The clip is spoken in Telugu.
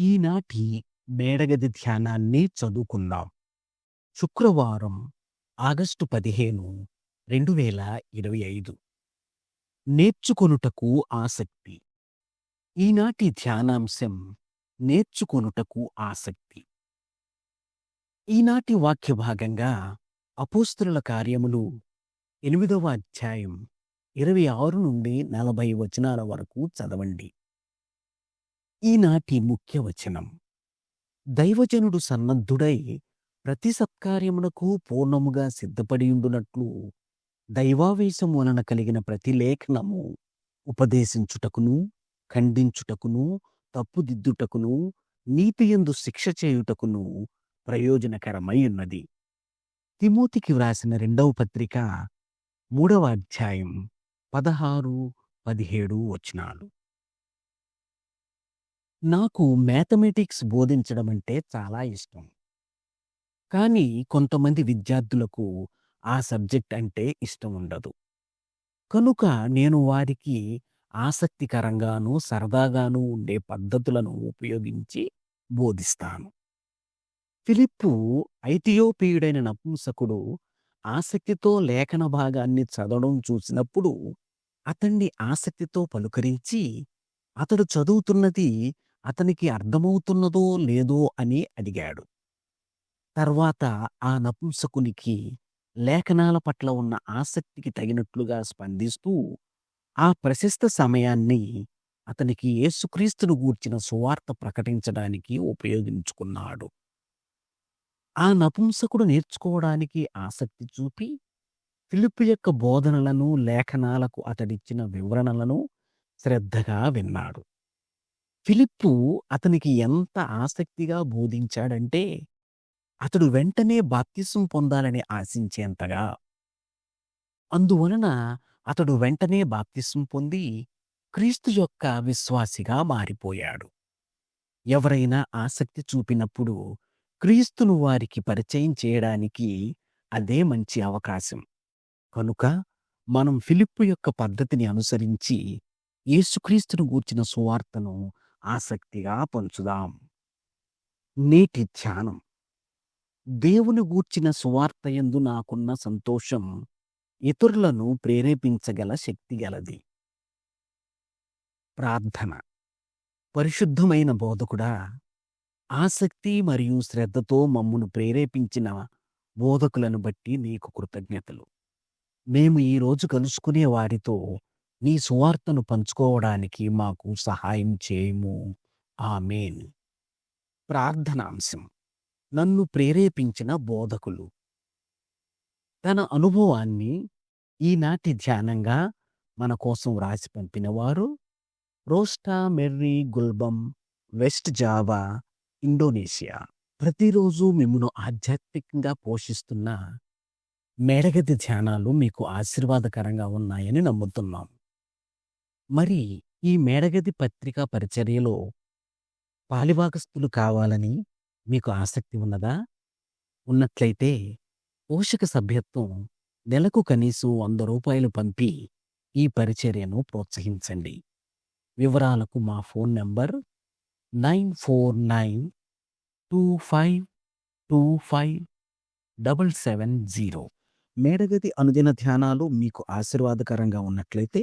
ఈనాటి మేడగది ధ్యానాన్ని చదువుకుందాం. శుక్రవారం ఆగస్టు పదిహేను రెండు వేల ఇరవై ఐదు. నేర్చుకొనుటకు ఆసక్తి. ఈనాటి ధ్యానాంశం నేర్చుకొనుటకు ఆసక్తి. ఈనాటి వాక్య భాగంగా అపోస్తుల కార్యములు ఎనిమిదవ అధ్యాయం ఇరవై ఆరు నుండి నలభై వచనాల వరకు చదవండి. ఈనాటి ముఖ్య వచనం. దైవజనుడు సన్నద్ధుడై ప్రతి సత్కార్యమునకు పూర్ణముగా సిద్ధపడియుండునట్లు దైవావేశం వలన కలిగిన ప్రతి లేఖనము ఉపదేశించుటకును ఖండించుటకును తప్పుదిద్దుటకును నీతియందు శిక్ష చేయుటకును ప్రయోజనకరమై ఉన్నది తిమోతికి వ్రాసిన రెండవ పత్రిక మూడవ అధ్యాయం పదహారు పదిహేడు వచనాలు. నాకు మ్యాథమెటిక్స్ బోధించడం అంటే చాలా ఇష్టం. కానీ కొంతమంది విద్యార్థులకు ఆ సబ్జెక్ట్ అంటే ఇష్టం ఉండదు. కనుక నేను వారికి ఆసక్తికరంగాను సరదాగాను ఉండే పద్ధతులను ఉపయోగించి బోధిస్తాను. ఫిలిప్పు ఐథియోపియుడైన నపుంసకుడు ఆసక్తితో లేఖన భాగాన్ని చదవడం చూసినప్పుడు అతన్ని ఆసక్తితో పలుకరించి అతడు చదువుతున్నది అతనికి అర్థమవుతున్నదో లేదో అని అడిగాడు. తర్వాత ఆ నపుంసకునికి లేఖనాల పట్ల ఉన్న ఆసక్తికి తగినట్లుగా స్పందిస్తూ ఆ ప్రశస్త సమయాన్ని అతనికి యేసుక్రీస్తును గూర్చిన సువార్త ప్రకటించడానికి ఉపయోగించుకున్నాడు. ఆ నపుంసకుడు నేర్చుకోవడానికి ఆసక్తి చూపి ఫిలిప్పు యొక్క బోధనలను లేఖనాలకు అతడిచ్చిన వివరణలను శ్రద్ధగా విన్నాడు. ఫిలిప్పు అతనికి ఎంత ఆసక్తిగా బోధించాడంటే అతడు వెంటనే బాప్తిసం పొందాలని ఆశించేంతగా. అందువలన అతడు వెంటనే బాప్తిసం పొంది క్రీస్తు యొక్క విశ్వాసిగా మారిపోయాడు. ఎవరైనా ఆసక్తి చూపినప్పుడు క్రీస్తును వారికి పరిచయం చేయడానికి అదే మంచి అవకాశం. కనుక మనం ఫిలిప్పు యొక్క పద్ధతిని అనుసరించి యేసుక్రీస్తును గూర్చిన సువార్తను ఆసక్తిగా పంచుదాం. నేటి ధ్యానం. దేవుని గూర్చిన సువార్త యందు నాకున్న సంతోషం ఇతరులను ప్రేరేపించగల శక్తి గలది. ప్రార్థన. పరిశుద్ధమైన బోధకుడా ఆసక్తి మరియు శ్రద్ధతో మమ్మును ప్రేరేపించిన బోధకులను బట్టి నీకు కృతజ్ఞతలు. మేము ఈరోజు కలుసుకునే వారితో నీ సువార్తను పంచుకోవడానికి మాకు సహాయం చేయము. ఆమెన్. ప్రార్థనాంశం నన్ను ప్రేరేపించిన బోధకులు. తన అనుభవాన్ని ఈనాటి ధ్యానంగా మన కోసం వ్రాసి పంపినవారు Rosta Merry గుల్బం West Java Indonesia. ప్రతిరోజు మిమ్మను ఆధ్యాత్మికంగా పోషిస్తున్న మేడగది ధ్యానాలు మీకు ఆశీర్వాదకరంగా ఉన్నాయని నమ్ముతున్నాం. మరి ఈ మేడగది పత్రికా పరిచర్యలో పాలిభాగస్తులు కావాలని మీకు ఆసక్తి ఉన్నదా? ఉన్నట్లయితే పోషక సభ్యత్వం నెలకు కనీసం వంద రూపాయలు పంపి ఈ పరిచర్యను ప్రోత్సహించండి. వివరాలకు మా phone number nine four nine two five two five double seven zero. మేడగది అనుదిన ధ్యానాలు మీకు ఆశీర్వాదకరంగా ఉన్నట్లయితే